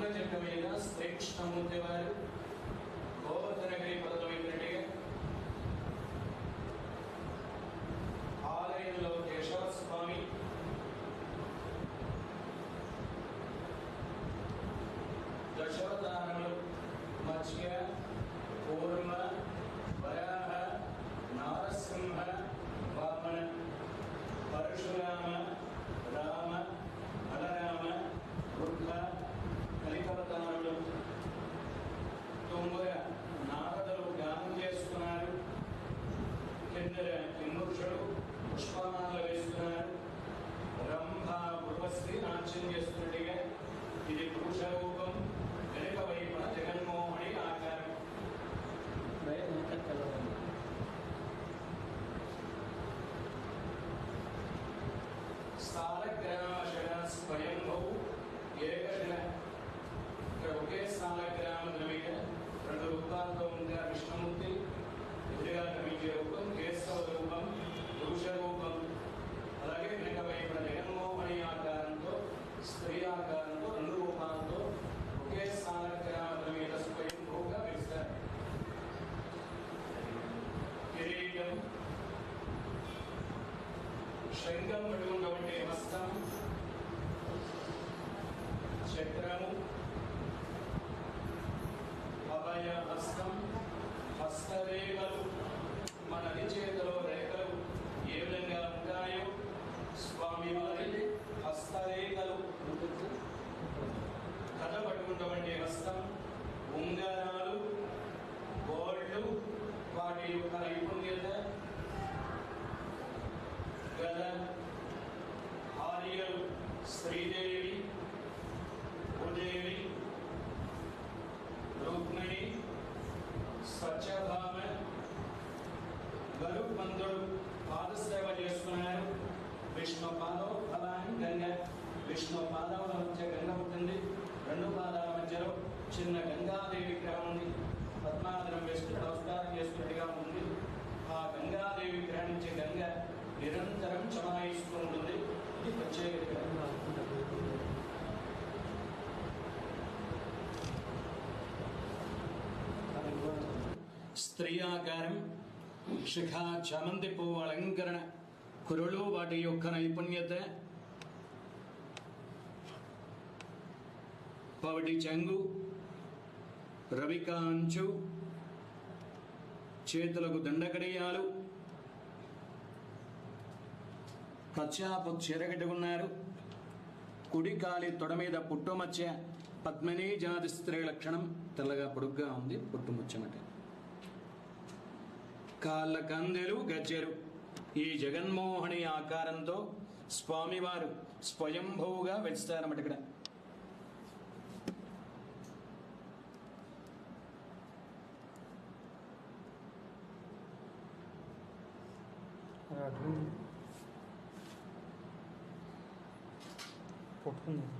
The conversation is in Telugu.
మున్న చెట్టు శ్రీకృష్ణమూర్తి क्या बताना हम लोग तो उम्र శంఖం పట్టుకున్నటువంటి హస్తం చక్రము. అభయ హస్తం. హస్తరేఖలు మన చేతిలో రేఖలు ఏ విధంగా ఉంటాయో స్వామి వారి హస్తరేఖలు కథ పట్టుకున్నటువంటి హస్తం. ఉంగరాలు గోళ్ళు వాటి యొక్క నైపుణ్యత గద ఆర్యలు శ్రీదేవి భూదేవి రుక్మిణి స్వచ్ఛభామ గరుత్మంతుడు పాదసేవ చేస్తున్నారు విష్ణు పాదవ ఫలాన్ని గంగ విష్ణు పాదముల మధ్య స్త్రీ ఆకారం శిఖ చామంతి పువ్వు అలంకరణ కురులు వాటి యొక్క నైపుణ్యత పవటి చెంగు రవికాంచు చేతులకు దండకడియాలు పశ్చాపు చీరగట్టుకున్నారు కుడి కాలి తొడ మీద పుట్టుమచ్చ పద్మిని జాతి స్త్రీ లక్షణం తెల్లగా పొడుగ్గా ఉంది పుట్టుముచ్చమట కాళ్ళ కందెలు గజ్జెలు ఈ జగన్మోహని ఆకారంతో స్వామివారు స్వయంభూగా వెచ్చుతారన్నమాట ఇక్కడ. పట్టుకుందాం.